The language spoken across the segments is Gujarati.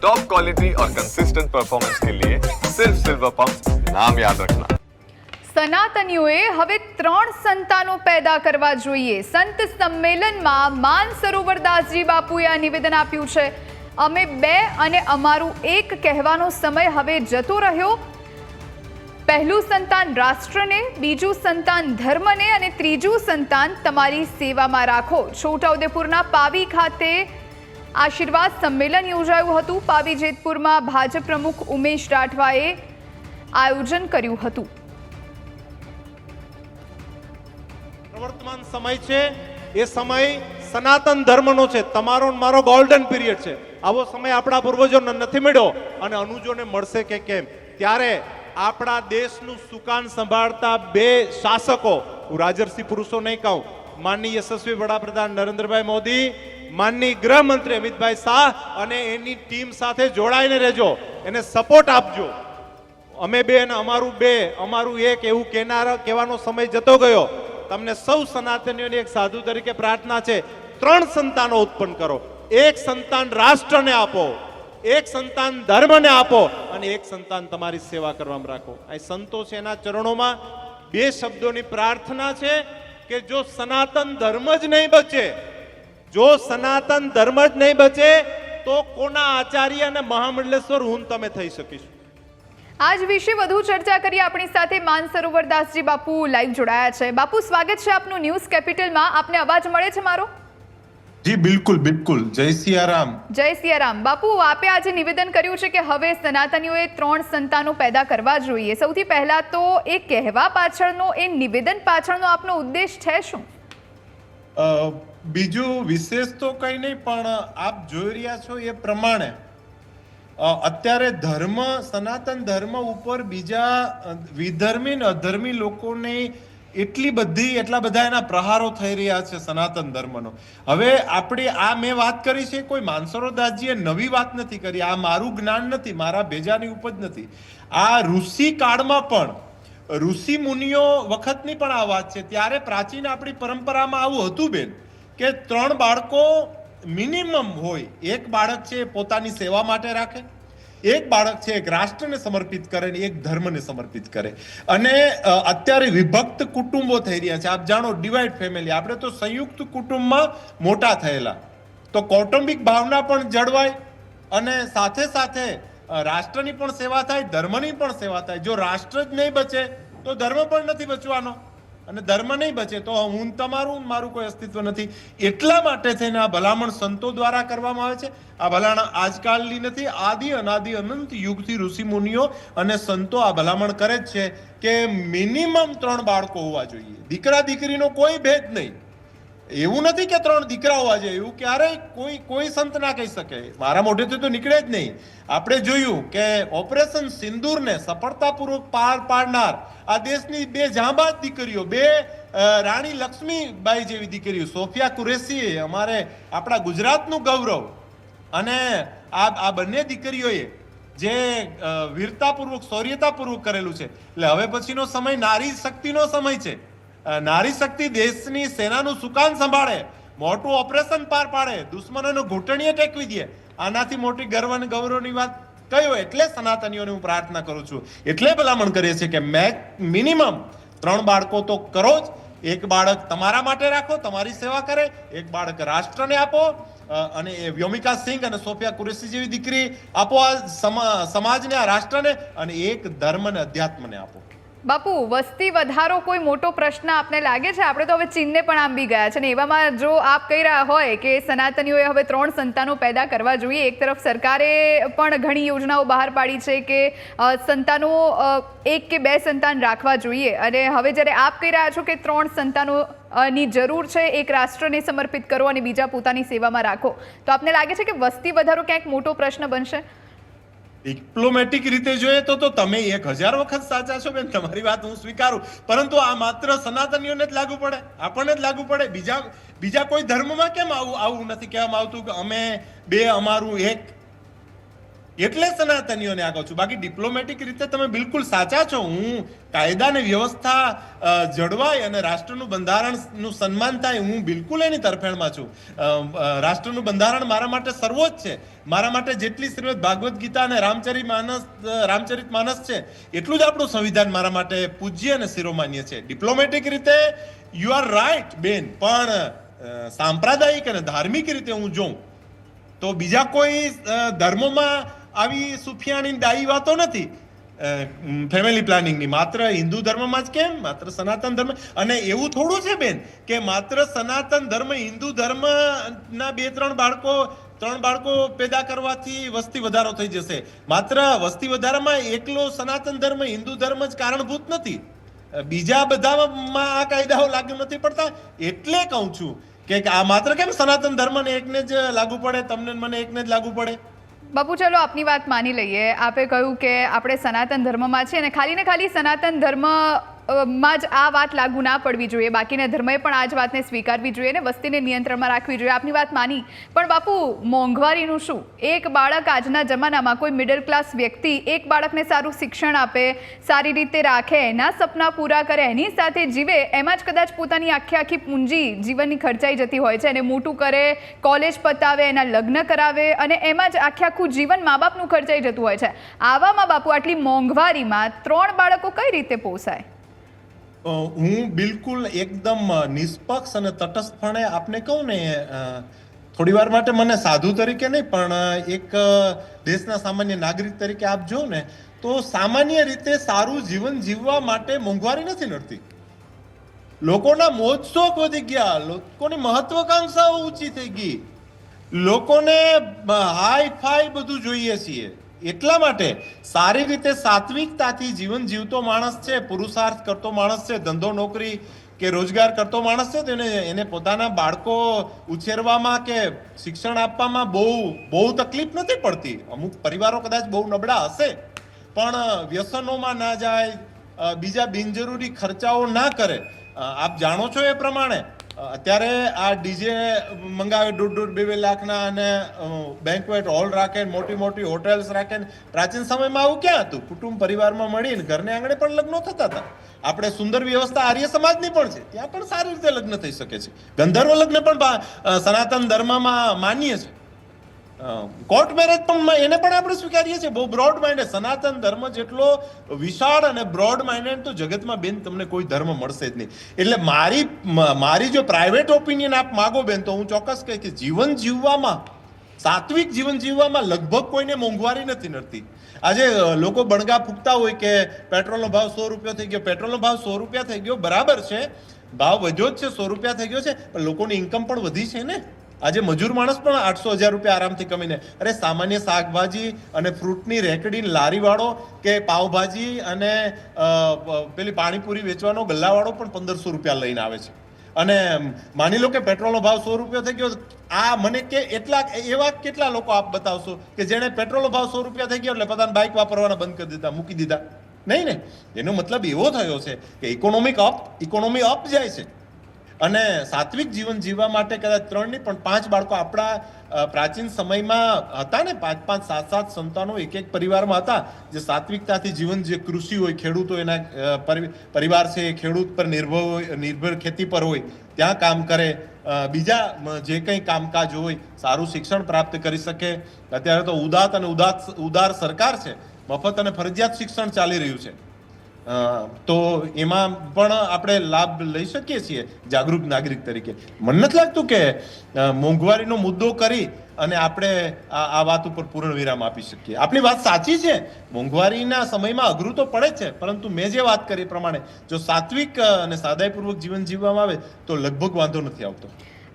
टॉप क्वालिटी और कंसिस्टेंट परफॉर्मेंस के लिए सिर्फ सिल्वर पंप नाम याद रखना સનાતનીઓએ હવે ત્રણ સંતાનો પેદા કરવા જોઈએ સંત સંમેલનમાં માન સરોવરદાસજી બાપુએ આ નિવેદન આપ્યું છે અમે બે અને અમારું એક કહેવાનો સમય હવે જતો રહ્યો પહેલું સંતાન રાષ્ટ્રને બીજું સંતાન ધર્મને અને ત્રીજું સંતાન તમારી સેવામાં રાખો છોટાઉદેપુરના પાવી ખાતે આશીર્વાદ સંમેલન યોજાયું હતું. પાવી જેતપુરમાં ભાજપ પ્રમુખ ઉમેશ રાઠવાએ આયોજન કર્યું હતું. પ્રવર્તમાન સમય છે. એ સમય સનાતન ધર્મનો છે. તમારો મારો ગોલ્ડન પીરિયડ છે. આવો સમય આપણા પૂર્વજોને નથી મળ્યો અને અનુજોને મળશે કે કેમ? ત્યારે આપણા દેશનું સુકાન સંભાળતા બે શાસકો, હું રાજર્ષિ પુરુષો નહીં કહું માનની યશસ્વી વડાપ્રધાન નરેન્દ્રભાઈ મોદી માનની ગૃહમંત્રી અમિતભાઈ શાહ અને એની ટીમ સાથે જોડાઈને રહેજો. એને સપોર્ટ આપજો. અમે બે અને અમારું બે, અમારું એક એવું કહેનાર, કહેવાનો સમય જતો ગયો. તમને સૌ સનાતનીઓની એક સાધુ તરીકે પ્રાર્થના છે. ત્રણ સંતાનો ઉત્પન્ન કરો. એક સંતાન રાષ્ટ્રને આપો. એક સંતાન ધર્મને આપો અને એક સંતાન તમારી સેવા કરવામાં રાખો. આ સંતો છે એના ચરણોમાં બે શબ્દોની પ્રાર્થના છે કે જો સનાતન ધર્મ જ નહીં બચે જો સનાતન ધર્મ જ નહીં બચે તો કોના આચાર્ય અને મહામંડલેશ્વર હું તમે થઈ શકીશું? આજ વિશે વધુ ચર્ચા કરી આપણી સાથે માનસરોવર દાસજી બાપુ લાઈવ જોડાયા છે. બાપુ સ્વાગત છે આપનું ન્યૂઝ કેપિટલમાં. આપને અવાજ મળે છે મારો? જી બિલકુલ બિલકુલ. જય સિયારામ. જય સિયારામ. બાપુ આપે આજે નિવેદન કર્યું છે કે હવે સનાતનીઓએ ત્રણ સંતાનો પેદા કરવા જોઈએ. સૌથી પહેલા તો એ કહેવા પાછળનો એ નિવેદન પાછળનો આપનો ઉદ્દેશ છે શું? બીજું વિશેષ તો કંઈ નહીં, પણ આપ જોઈ રહ્યા છો એ પ્રમાણે અત્યારે ધર્મ, સનાતન ધર્મ ઉપર બીજા વિધર્મી ને અધર્મી લોકોની એટલી બધી, એટલા બધા એના પ્રહારો થઈ રહ્યા છે સનાતન ધર્મનો. હવે આપણી, આ મેં વાત કરી છે, કોઈ માનસરોદાસજીએ નવી વાત નથી કરી, આ મારું જ્ઞાન નથી, મારા ભેજાની ઉપજ નથી. આ ઋષિ કાળમાં પણ ઋષિ મુનિઓ વખતની પણ આ વાત છે. ત્યારે પ્રાચીન આપણી પરંપરામાં આવું હતું બેન, કે ત્રણ બાળકો મિનિમમ હોય. એક બાળક છે પોતાની સેવા માટે રાખે, એક બાળક છે એક રાષ્ટ્રને સમર્પિત કરે ને એક ધર્મને સમર્પિત કરે. અને અત્યારે વિભક્ત કુટુંબો થઈ રહ્યા છે. આપ જાણો ડિવાઇડ ફેમિલી આપણે તો સંયુક્ત કુટુંબમાં મોટા થયેલા. તો કૌટુંબિક ભાવના પણ જળવાય અને સાથે સાથે રાષ્ટ્રની પણ સેવા થાય, ધર્મની પણ સેવા થાય. જો રાષ્ટ્ર જ નહીં બચે, તો ધર્મ પણ નથી બચવાનો. અને ધર્મ નહીં બચે, તો હું તમારું, મારું કોઈ અસ્તિત્વ નથી. એટલા માટે થઈને આ ભલામણ સંતો દ્વારા કરવામાં આવે છે. આ ભલામણ આજકાલની નથી, આદિ, અનાદિ, અનંત યુગથી ઋષિ મુનિઓ અને સંતો આ ભલામણ કરે જ છે કે મિનિમમ ત્રણ બાળકો હોવા જોઈએ. દીકરા, દીકરીનો કોઈ ભેદ નહીં. એવું નથી કે ત્રણ દીકરા હોવા જોઈએ એવું ક્યારેય કોઈ કોઈ સંત ના કહી શકે. મારા મોઢેથી તો નીકળે જ નહીં. આપણે જોયું કે ઓપરેશન સિંદૂરને સફળતાપૂર્વક પાર પાડનાર આ દેશની બે જાંબાજ દીકરીઓ, બે રાણી લક્ષ્મીબાઈ જેવી દીકરીઓ, સોફિયા કુરેશીએ અમારે આપણા ગુજરાતનું ગૌરવ અને આ આ બંને દીકરીઓએ જે વીરતાપૂર્વક, શૌર્યતાપૂર્વક કરેલું છે. એટલે હવે પછીનો સમય, નારી શક્તિનો સમય છે. નારી શક્તિ દેશની સેનાનું સુકાન સંભાળે, મોટું ઓપરેશન પાર પાડે, દુશ્મનોનો ઘૂંટણીએ ટેકવી દે. આનાથી મોટી ગર્વ અને ગૌરવની વાત કયો એટલે સનાતનીઓને હું પ્રાર્થના કરું છું. એટલે ભલામણ કરીએ છીએ કે મેં, મિનિમમ ત્રણ બાળકો તો કરો જ. એક બાળક તમારા માટે રાખો, તમારી સેવા કરે, એક બાળક રાષ્ટ્રને આપો અને એ વ્યોમિકા સિંઘ અને સોફિયા કુરેશી જેવી દીકરી આપો આ સમા- સમાજને, આ રાષ્ટ્રને, અને એક ધર્મ અને અધ્યાત્મને આપો. બાપુ, વસ્તી વધારો કોઈ મોટો પ્રશ્ન આપને લાગે છે? આપણે તો હવે ચીનને પણ આંબી ગયા છે ને એવામાં જો આપ કહી રહ્યા હોય કે સનાતનીઓએ હવે ત્રણ સંતાનો પેદા કરવા જોઈએ, એક તરફ સરકારે પણ ઘણી યોજનાઓ બહાર પાડી છે કે સંતાનો એક કે બે સંતાન રાખવા જોઈએ. અને હવે જ્યારે આપ કહી રહ્યા છો કે ત્રણ સંતાનો ની જરૂર છે, એક રાષ્ટ્રને સમર્પિત કરો અને બીજા પોતાની સેવામાં રાખો, તો આપને લાગે છે કે વસ્તી વધારો ક્યાંક મોટો પ્રશ્ન બનશે? ડિપ્લોમેટિક રીતે જોઈએ તો તો તમે એક હજાર વખત સાચા છો બેન, તમારી વાત હું સ્વીકારું. પરંતુ આ માત્ર સનાતનીઓને જ લાગુ પડે, આપણને જ લાગુ પડે. બીજા બીજા કોઈ ધર્મમાં કેમ આવું આવું નથી કહેવામાં આવતું કે અમે બે અમારું એક એટલે સનાતનીઓને આગળ છું. બાકી ડિપ્લોમેટિક રીતે તમે બિલકુલ સાચા છો. હું કાયદા અને વ્યવસ્થા જળવાય અને રાષ્ટ્રનું બંધારણનું સન્માન થાય હું બિલકુલ એની તરફેણમાં છું. રાષ્ટ્રનું બંધારણ મારા માટે સર્વોચ્ચ છે. મારા માટે જેટલી શ્રીમદ ભાગવત ગીતા અને રામચરિત માનસ રામચરિત માનસ છે, એટલું જ આપણું સંવિધાન મારા માટે પૂજ્ય અને શિરોમાન્ય છે. ડિપ્લોમેટિક રીતે યુ આર રાઈટ બેન. પણ સાંપ્રદાયિક અને ધાર્મિક રીતે હું જોઉં, તો બીજા કોઈ ધર્મોમાં આવી સુફિયાની ડાઈ વાતો નથી. ફેમિલી પ્લાનિંગની માત્ર હિન્દુ ધર્મમાં જ કેમ? માત્ર સનાતન ધર્મ. અને એવું થોડું છે બેન કે માત્ર સનાતન ધર્મ, હિન્દુ ધર્મના બે ત્રણ બાળકો ત્રણ બાળકો પેદા કરવાથી વસ્તી વધારો થઈ જશે. માત્ર વસ્તી વધારામાં એકલો સનાતન ધર્મ, હિન્દુ ધર્મ જ કારણભૂત નથી. બીજા બધામાં આ કાયદાઓ લાગુ નથી પડતા. એટલે કહું છું કે આ માત્ર કેમ સનાતન ધર્મને એકને જ લાગુ પડે, તમને મને એકને જ લાગુ પડે? બાપુ, ચલો, આપની વાત માની લઈએ. આપે કહ્યું કે આપણે સનાતન ધર્મમાં છીએ અને ખાલી ને ખાલી સનાતન ધર્મ માં જ આ વાત લાગુ ના પડવી જોઈએ. બાકીના ધર્મએ પણ આ જ વાતને સ્વીકારવી જોઈએ અને વસ્તીને નિયંત્રણમાં રાખવી જોઈએ. આપની વાત માની. પણ બાપુ, મોંઘવારીનું શું? એક બાળક આજના જમાનામાં કોઈ મિડલ ક્લાસ વ્યક્તિ એક બાળકને સારું શિક્ષણ આપે, સારી રીતે રાખે એના સપના પૂરા કરે, એની સાથે જીવે, એમાં જ કદાચ પોતાની આખી આખી પૂંજી જીવનની ખર્ચાઈ જતી હોય છે અને મોટું કરે કોલેજ પતાવે, એના લગ્ન કરાવે અને એમાં જ આખે આખું જીવન મા બાપનું ખર્ચાઈ જતું હોય છે. આવામાં બાપુ આટલી મોંઘવારીમાં ત્રણ બાળકો કઈ રીતે પોસાય? હું બિલકુલ એકદમ નિષ્પક્ષ અને તટસ્થપણે આપને કહું ને થોડી વાર માટે મને સાધુ તરીકે નહીં, પણ એક દેશના સામાન્ય નાગરિક તરીકે આપ જો ને, તો સામાન્ય રીતે સારું જીવન જીવવા માટે મોંઘવારી નથી નડતી લોકોના મોજશોખ વધી ગયા, લોકોની મહત્વાકાંક્ષાઓ ઊંચી થઈ ગઈ. લોકોને હાઈ ફાઈ બધું જોઈએ છીએ. એટલા માટે સારી રીતે સાત્વિકતાથી જીવન જીવતો માણસ છે, પુરુષાર્થ કરતો માણસ છે, ધંધો, નોકરી કે રોજગાર કરતો માણસ છે, તેને એને પોતાના બાળકો ઉછેરવામાં કે શિક્ષણ આપવામાં બહુ બહુ તકલીફ નથી પડતી. અમુક પરિવારો કદાચ બહુ નબળા હશે, પણ વ્યસનોમાં ના જાય બીજા બિનજરૂરી ખર્ચાઓ ના કરે. આપ જાણો છો એ પ્રમાણે અત્યારે આ ડીજે મંગાવે દોઢ દોઢ બે બે લાખના અને બેન્કવેટ હોલ રાખે મોટી મોટી હોટેલ્સ રાખે પ્રાચીન સમયમાં આવું ક્યાં હતું? કુટુંબ પરિવારમાં મળીને ઘરને આંગણે પણ લગ્નો થતા હતા. આપણે સુંદર વ્યવસ્થા આર્ય સમાજની પણ છે. ત્યાં પણ સારી રીતે લગ્ન થઈ શકે છે. ગંધર્વ લગ્ન પણ સનાતન ધર્મમાં માન્ય છે. કોર્ટ મેરેજ પણ એને પણ આપણે સ્વીકારીએ છીએ. બહુ બ્રોડ માઇન્ડેડ સનાતન ધર્મ જેટલો વિશાળ અને બ્રોડ માઇન્ડેડ તો જગતમાં બેન તમને કોઈ ધર્મ મળશે જ નહીં. એટલે મારી મારી જો પ્રાઇવેટ ઓપિનિયન આપ માગો બેન, તો હું ચોક્કસ કહીશ કે જીવન જીવવામાં, સાત્વિક જીવન જીવવામાં લગભગ કોઈને મોંઘવારી નથી નડતી. આજે લોકો બણગા ફૂંકતા હોય કે પેટ્રોલનો ભાવ સો રૂપિયા થઈ ગયો, પેટ્રોલનો ભાવ સો રૂપિયા થઈ ગયો, બરાબર છે. ભાવ વધ્યો જ છે, સો રૂપિયા થઈ ગયો છે, પણ લોકોની ઇન્કમ પણ વધી છે ને? આજે મજૂર માણસ પણ આઠસો હજાર રૂપિયા આરામથી કમીને અરે સામાન્ય શાકભાજી અને ફ્રૂટની રેકડી લારીવાળો કે પાવભાજી અને પેલી પાણીપુરી વેચવાનો ગલ્લાવાળો પણ પંદરસો રૂપિયા લઈને આવે છે. અને માની લો કે પેટ્રોલનો ભાવ સો રૂપિયા થઈ ગયો, આ મને કે એટલા, એવા કેટલા લોકો આપ બતાવશો કે જેણે પેટ્રોલનો ભાવ સો રૂપિયા થઈ ગયો એટલે પોતાના બાઇક વાપરવાના બંધ કરી દીધા, મૂકી દીધા. નહીં ને એનો મતલબ એવો થયો છે કે ઇકોનોમિક અપ ઇકોનોમી અપ જાય છે. અને સાત્વિક જીવન જીવવા માટે કદાચ ત્રણ નહીં, પણ પાંચ બાળકો આપણા પ્રાચીન સમયમાં હતા ને, પાંચ પાંચ, સાત સાત સંતાનો એક એક પરિવારમાં હતા. જે સાત્વિકતાથી જીવન જે કૃષિ હોય, ખેડૂતો એના પરિવાર છે એ ખેડૂત પર નિર્ભર હોય, નિર્ભર ખેતી પર હોય, ત્યાં કામ કરે. બીજા જે કંઈ કામકાજ હોય, સારું શિક્ષણ પ્રાપ્ત કરી શકે. અત્યારે તો ઉદાત અને ઉદાત, ઉદાર સરકાર છે. મફત અને ફરજિયાત શિક્ષણ ચાલી રહ્યું છે. તો એમાં પણ આપણે લાભ લઈ શકીએ છીએ જાગૃત નાગરિક તરીકે. મને નથી લાગતું કે મોંઘવારીનો મુદ્દો કરી અને આપણે આ વાત ઉપર પૂર્ણ વિરામ આપી શકીએ. આપણી વાત સાચી છે. મોંઘવારીના સમયમાં અઘરું તો પડે છે, પરંતુ મેં જે વાત કરી પ્રમાણે જો સાત્વિક અને સાદાઈપૂર્વક જીવન જીવવામાં આવે તો લગભગ વાંધો નથી આવતો.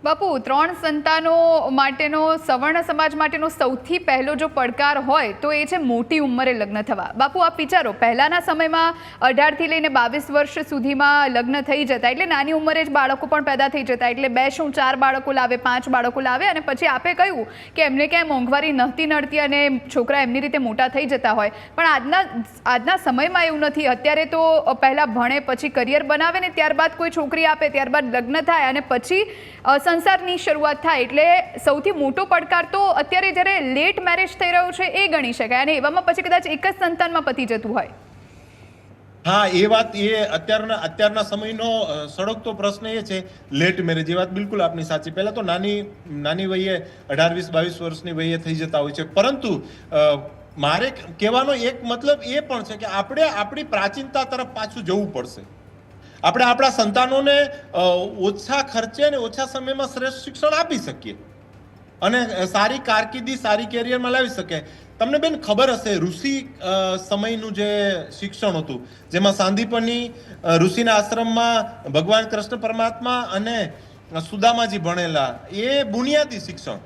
બાપુ, ત્રણ સંતાનો માટેનો, સવર્ણ સમાજ માટેનો સૌથી પહેલો જો પડકાર હોય, તો એ છે મોટી ઉંમરે લગ્ન થવા. બાપુ, આપ વિચારો, પહેલાંના સમયમાં અઢારથી લઈને બાવીસ વર્ષ સુધીમાં લગ્ન થઈ જતા, એટલે નાની ઉંમરે જ બાળકો પણ પેદા થઈ જતા, એટલે બે શું, ચાર બાળકો લાવે, પાંચ બાળકો લાવે, અને પછી આપે કહ્યું કે એમને ક્યાંય મોંઘવારી નહોતી નડતી અને છોકરા એમની રીતે મોટા થઈ જતા હોય. પણ આજના આજના સમયમાં એવું નથી. અત્યારે તો પહેલાં ભણે, પછી કરિયર બનાવે ને ત્યારબાદ કોઈ છોકરી આપે, ત્યારબાદ લગ્ન થાય અને પછી સંસારની શરૂઆત થાય એટલે સૌથી મોટો પડકાર તો અત્યારે જ્યારે લેટ મેરેજ થઈ રહ્યો છે, એ ગણી શકાય. અને એવામાં પછી કદાચ એક જ સંતાનમાં પતી જતું હોય. હા, એ વાત એ અત્યારના અત્યારના સમયનો સડકતો પ્રશ્ન એ છે. લેટ મેરેજ એ વાત બિલકુલ આપની સાચી. પહેલાં તો નાની નાની વયે, અઢાર, વીસ, બાવીસ વર્ષની વયે થઈ જતા હોય છે. પરંતુ મારે કહેવાનો એક મતલબ એ પણ છે કે આપણે આપણી પ્રાચીનતા તરફ પાછું જવું પડશે. આપણે આપણા સંતાનોને ઓછા ખર્ચે અને ઓછા સમયમાં શ્રેષ્ઠ શિક્ષણ આપી શકીએ. અને સારી કારકિર્દી, સારી કેરિયરમાં લાવી શકે. તમને બેન ખબર હશે, ઋષિ સમયનું જે શિક્ષણ હતું, જેમાં સાંદીપની ઋષિના આશ્રમમાં ભગવાન કૃષ્ણ પરમાત્મા અને સુદામાજી ભણેલા, એ બુનિયાદી શિક્ષણ.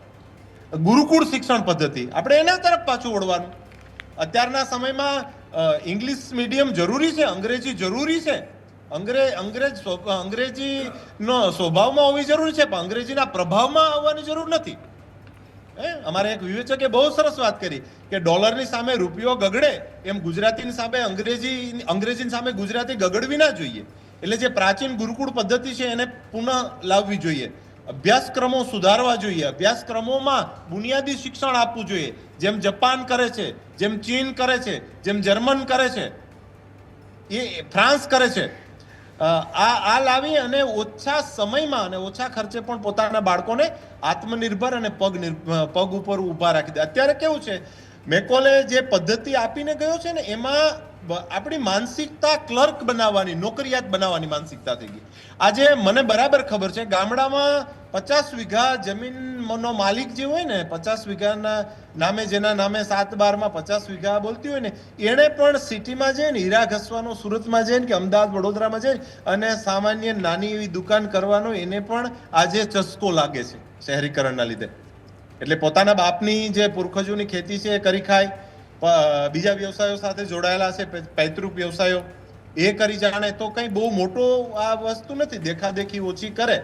ગુરુકુળ શિક્ષણ પદ્ધતિ. આપણે એના તરફ પાછું વળવાનું. અત્યારના સમયમાં ઇંગ્લિશ મીડિયમ જરૂરી છે, અંગ્રેજી જરૂરી છે. અંગ્રે, અંગ્રેજ સ્વ- અંગ્રેજીનો સ્વભાવમાં હોવી જરૂરી છે, પણ અંગ્રેજીના પ્રભાવમાં આવવાની જરૂર નથી. હે? અમારે એક વિવેચકે બહુ સરસ વાત કરી કે ડોલરની સામે રૂપિયો ગગડે, એમ ગુજરાતીની સામે અંગ્રેજી, અંગ્રેજીની સામે ગુજરાતી ગગડવી ના જોઈએ. એટલે જે પ્રાચીન ગુરુકુળ પદ્ધતિ છે એને પુનઃ લાવવી જોઈએ. અભ્યાસક્રમો સુધારવા જોઈએ. અભ્યાસક્રમોમાં બુનિયાદી શિક્ષણ આપવું જોઈએ. જેમ જપાન કરે છે, જેમ ચીન કરે છે, જેમ જર્મન કરે છે, એ ફ્રાન્સ કરે છે. આ આ લાવી અને ઓછા સમયમાં અને ઓછા ખર્ચે પણ પોતાના બાળકોને આત્મનિર્ભર અને પગ પગ ઉપર ઊભા રાખી દે. અત્યારે કેવું છે? મેકોલે જે પદ્ધતિ આપીને ગયો છે ને, એમાં આપણી માનસિકતા ક્લર્ક બનાવવાની, નોકરિયાત બનાવવાની માનસિકતા થઈ ગઈ. આજે મને બરાબર ખબર છે, ગામડામાં પચાસ વીઘા જમીનનો માલિક જે હોય ને, પચાસ વીઘાના નામે, જેના નામે સાત બારમાં પચાસ વીઘા બોલતી હોય ને, એણે પણ સિટીમાં જઈને, હીરા ઘસવાનો સુરતમાં જઈને કે અમદાવાદ, વડોદરામાં જઈને અને સામાન્ય નાની એવી દુકાન કરવાનો એને પણ આજે ચસ્કો લાગે છે, શહેરીકરણના લીધે. એટલે પોતાના બાપની જે પૂર્વજોની ખેતી છે એ કરી ખાય બીજા વ્યવસાયો સાથે જોડાયેલા છે પૈતૃક વ્યવસાયો, એ કરી જાણે તો કંઈ બહુ મોટો આ વસ્તુ નથી, દેખાદેખી ઓછી કરે.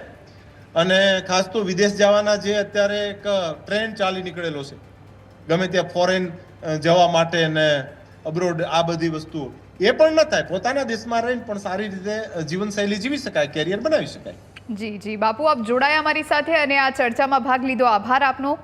અને ખાસ તો વિદેશ જવાના જે અત્યારે એક ટ્રેન્ડ ચાલી નીકળેલો છે, ગમે ત્યાં ફોરેન જવા માટે ને અબ્રોડ આ બધી વસ્તુઓ, એ પણ ન થાય. પોતાના દેશમાં રહીને પણ સારી રીતે જીવનશૈલી જીવી શકાય, કેરિયર બનાવી શકાય. જી જી. બાપુ આપ જોડાયા અમારી સાથે અને આ ચર્ચામાં ભાગ લીધો. આભાર આપનો.